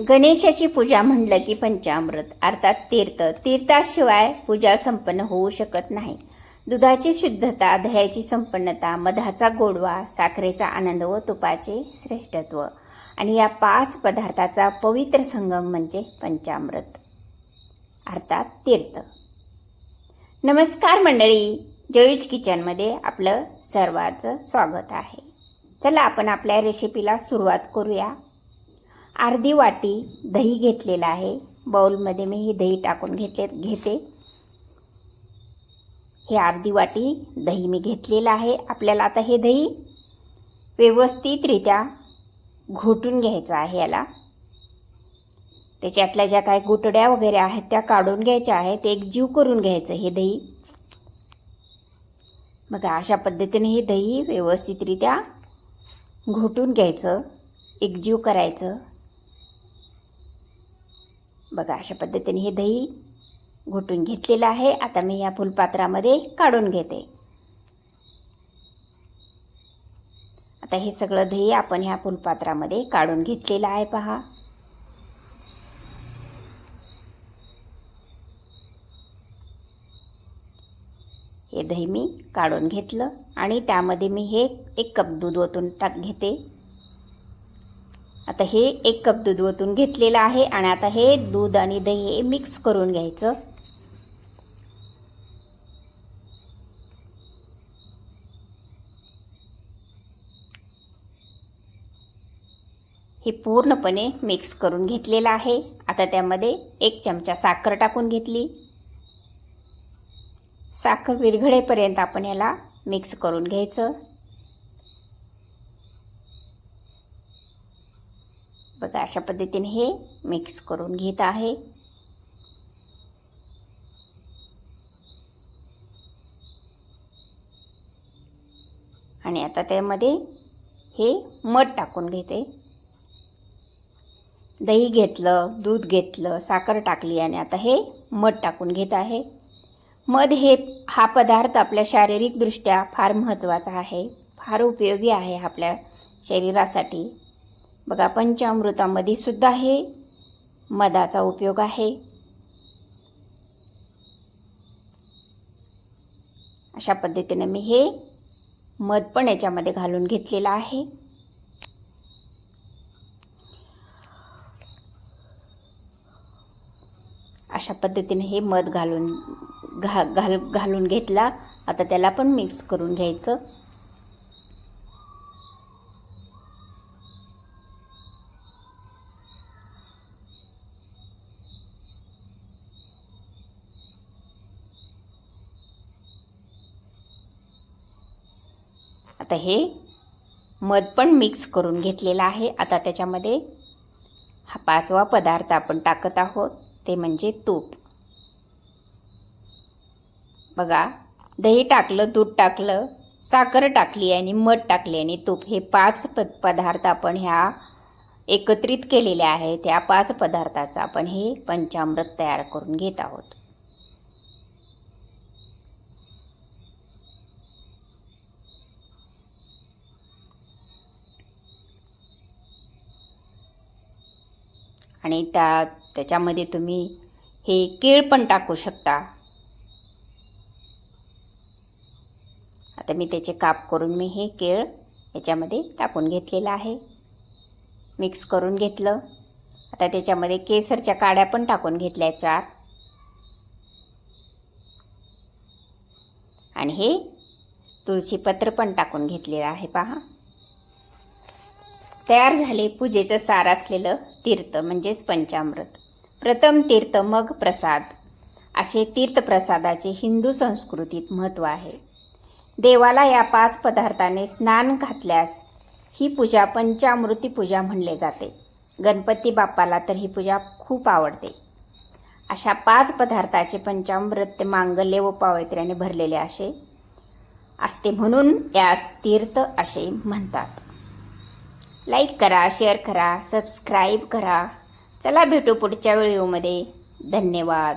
गणेशाची पूजा म्हणलं की पंचामृत. अर्थात तीर्थ. तीर्थाशिवाय पूजा संपन्न होऊ शकत नाही. दुधाची शुद्धता दह्याची संपन्नता मधाचा गोडवा साखरेचा आनंद व तुपाचे श्रेष्ठत्व. आणि या पाच पदार्थाचा पवित्र संगम म्हणजे पंचामृत. अर्थात तीर्थ. नमस्कार मंडळी. जयूज किचनमध्ये आपलं सर्वांचं स्वागत आहे. चला आपण आपल्या रेसिपीला सुरुवात करूया. अर्धी वाटी दही घेतलेलं आहे. बाउलमध्ये मी हे दही टाकून घेतले घेते. हे अर्धी वाटी दही मी घेतलेलं आहे. आपल्याला आता हे दही व्यवस्थितरित्या घोटून घ्यायचं आहे याला. त्याच्यातल्या ज्या काही गुटड्या वगैरे आहेत त्या काढून घ्यायच्या आहेत. एक जीव करून घ्यायचं हे दही. मग अशा पद्धतीने हे दही व्यवस्थितरित्या घोटून घ्यायचं. एकजीव करायचं. बघा अशा पद्धतीने हे दही घोटून घेतलेलं आहे. आता मी या फुलपात्रामध्ये काढून घेते. आता हे सगळं दही आपण ह्या फुलपात्रामध्ये काढून घेतलेलं आहे पहा. हे दही मी काढून घेतलं आणि त्यामध्ये मी हे एक कप दूध ओतून टाक घेते. आता हे एक कप दूध ओतून घेतलेलं आहे आणि आता हे दूध आणि दही हे मिक्स करून घ्यायचं. हे पूर्णपणे मिक्स करून घेतलेलं आहे. आता त्यामध्ये एक चमचा साखर टाकून घेतली. साखर विरघळेपर्यंत आपण याला मिक्स करून घ्यायचं. बघा अशा पद्धतीने हे मिक्स करून घेत आहे. आणि आता त्यामध्ये हे मध टाकून घेते. दही घेतलं दूध घेतलं साखर टाकली आणि आता हे मध टाकून घेत आहे. मध हे हा पदार्थ आपल्या शारीरिकदृष्ट्या फार महत्त्वाचा आहे. फार उपयोगी आहे आपल्या शरीरासाठी. बघा पंचामृतामध्ये सुद्धा हे मधाचा उपयोग आहे. अशा पद्धतीने मी हे मध पण याच्यामध्ये घालून घेतलेलं आहे. अशा पद्धतीने हे मध घालून घा घाल घालून घेतला. आता त्याला पण मिक्स करून घ्यायचं. आता हे मध पण मिक्स करून घेतलेलं आहे. आता त्याच्यामध्ये हा पाचवा पदार्थ आपण टाकत आहोत ते म्हणजे तूप. बघा दही टाकलं दूध टाकलं साखर टाकली आणि मध टाकले आणि तूप हे पाच प पदार्थ आपण ह्या एकत्रित केलेले आहेत. त्या पाच पदार्थाचं आपण हे पंचामृत तयार करून घेत आहोत. आणि त्या त्याच्यामध्ये तुम्ही हे केळ पण टाकू शकता. आता मी त्याचे काप करून मी हे केळ याच्यामध्ये टाकून घेतलेलं आहे. मिक्स करून घेतलं. आता त्याच्यामध्ये केसरच्या काड्या पण टाकून घेतल्या चार. आणि हे तुळशीपत्र पण टाकून घेतलेलं आहे पहा. तयार झाले पूजेचं सार असलेलं तीर्थ म्हणजेच पंचामृत. प्रथम तीर्थ मग प्रसाद. असे तीर्थप्रसादाचे हिंदू संस्कृतीत महत्त्व आहे. देवाला या पाच पदार्थाने स्नान घातल्यास ही पूजा पंचामृती पूजा म्हणले जाते. गणपती बाप्पाला तर ही पूजा खूप आवडते. अशा पाच पदार्थाचे पंचामृत मांगल्य व पावित्र्याने भरलेले असे असते म्हणून यास तीर्थ असे म्हणतात. लाईक करा शेअर करा सबस्क्राईब करा. चला भेटू पुढच्या व्हिडिओमध्ये. धन्यवाद.